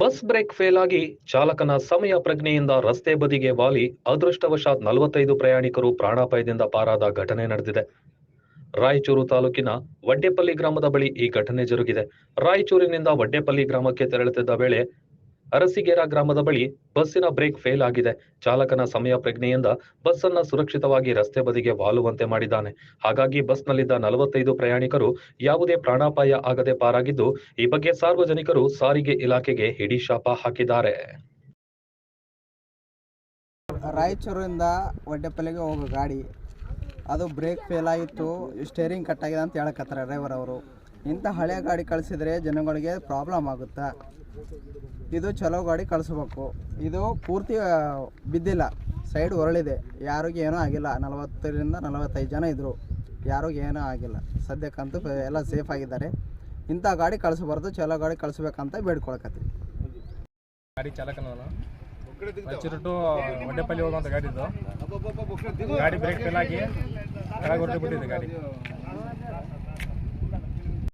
Bus break fail ಆಗಿ ಚಾಲಕನ ಸಮಯ ಪ್ರಜ್ಞೆಯಿಂದ ರಸ್ತೆ ಬದಿಗೆ ವಾಲಿ ಅದೃಷ್ಟವಶಾತ್ ನಲವತ್ತೈದು ಪ್ರಯಾಣಿಕರು ಪ್ರಾಣಾಪಾಯದಿಂದ ಪಾರಾದ ಘಟನೆ ನಡೆದಿದೆ. ರಾಯಚೂರು ತಾಲೂಕಿನ ವಡ್ಡೆಪಲ್ಲಿ ಗ್ರಾಮದ ಬಳಿ ಈ ಘಟನೆ ಜರುಗಿದೆ. ರಾಯಚೂರಿನಿಂದ ವಡ್ಡೆಪಲ್ಲಿ ಗ್ರಾಮಕ್ಕೆ ತೆರಳುತ್ತಿದ್ದ ವೇಳೆ ಅರಸಿಗೇರ ಗ್ರಾಮದ ಬಳಿ ಬಸ್ಸಿನ ಬ್ರೇಕ್ ಫೇಲ್ ಆಗಿದೆ. ಚಾಲಕನ ಸಮಯ ಪ್ರಜ್ಞೆಯಿಂದ ಬಸ್ ಅನ್ನ ಸುರಕ್ಷಿತವಾಗಿ ರಸ್ತೆ ಬದಿಗೆ ವಾಲುವಂತೆ ಮಾಡಿದ್ದಾನೆ. ಹಾಗಾಗಿ ಬಸ್ನಲ್ಲಿದ್ದ ನಲವತ್ತೈದು ಪ್ರಯಾಣಿಕರು ಯಾವುದೇ ಪ್ರಾಣಾಪಾಯ ಆಗದೆ ಪಾರಾಗಿದ್ದು, ಈ ಬಗ್ಗೆ ಸಾರ್ವಜನಿಕರು ಸಾರಿಗೆ ಇಲಾಖೆಗೆ ಹಿಡಿ ಶಾಪ ಹಾಕಿದ್ದಾರೆ. ರಾಯಚೂರಿಂದ ಒಡ್ಡೆಪಲ್ಲಿಗೆ ಹೋಗೋ ಗಾಡಿ, ಅದು ಬ್ರೇಕ್ ಫೇಲ್ ಆಯಿತು ಸ್ಟೇರಿಂಗ್ ಕಟ್ಟಾಗಿದೆ ಅಂತ ಹೇಳಕತ್ತಾರೆ ಡ್ರೈವರ್ ಅವರು. ಇಂಥ ಹಳೆ ಗಾಡಿ ಕಳಿಸಿದ್ರೆ ಜನಗಳಿಗೆ ಪ್ರಾಬ್ಲಮ್ ಆಗುತ್ತೆ? ಇದು ಚಲೋ ಗಾಡಿ ಕಳಿಸ್ಬೇಕು. ಇದು ಪೂರ್ತಿ ಬಿದ್ದಿಲ್ಲ. ಸೈಡ್ ಹೊರಳಿದೆ ಯಾರಿಗೂ ಏನೂ ಆಗಿಲ್ಲ. ನಲವತ್ತರಿಂದ ನಲವತ್ತೈದು ಜನ ಇದ್ದರು ಯಾರಿಗೂ ಏನೂ ಆಗಿಲ್ಲ. ಸದ್ಯಕ್ಕಂತೂ ಎಲ್ಲ ಸೇಫ್ ಆಗಿದ್ದಾರೆ. ಇಂಥ ಗಾಡಿ ಕಳಿಸ್ಬಾರ್ದು. ಚಲೋ ಗಾಡಿ ಕಳಿಸ್ಬೇಕಂತ ಬೇಡ್ಕೊಳಕತ್ತೀವಿ. ಗಾಡಿ ಚಾಲಕ ನಾನು ರಾಯಚೂರು ಟು ಒಡ್ಡೆಪಲ್ಲಿ ಹೋಗುವಂಥ ಗಾಡಿ ಇದು. ಗಾಡಿ ಬ್ರೇಕ್ ಫೇಲ್ ಆಗಿ ಕೆಳಗೆ ಹೊರಟು ಬಿಟ್ಟಿದೆ ಗಾಡಿ.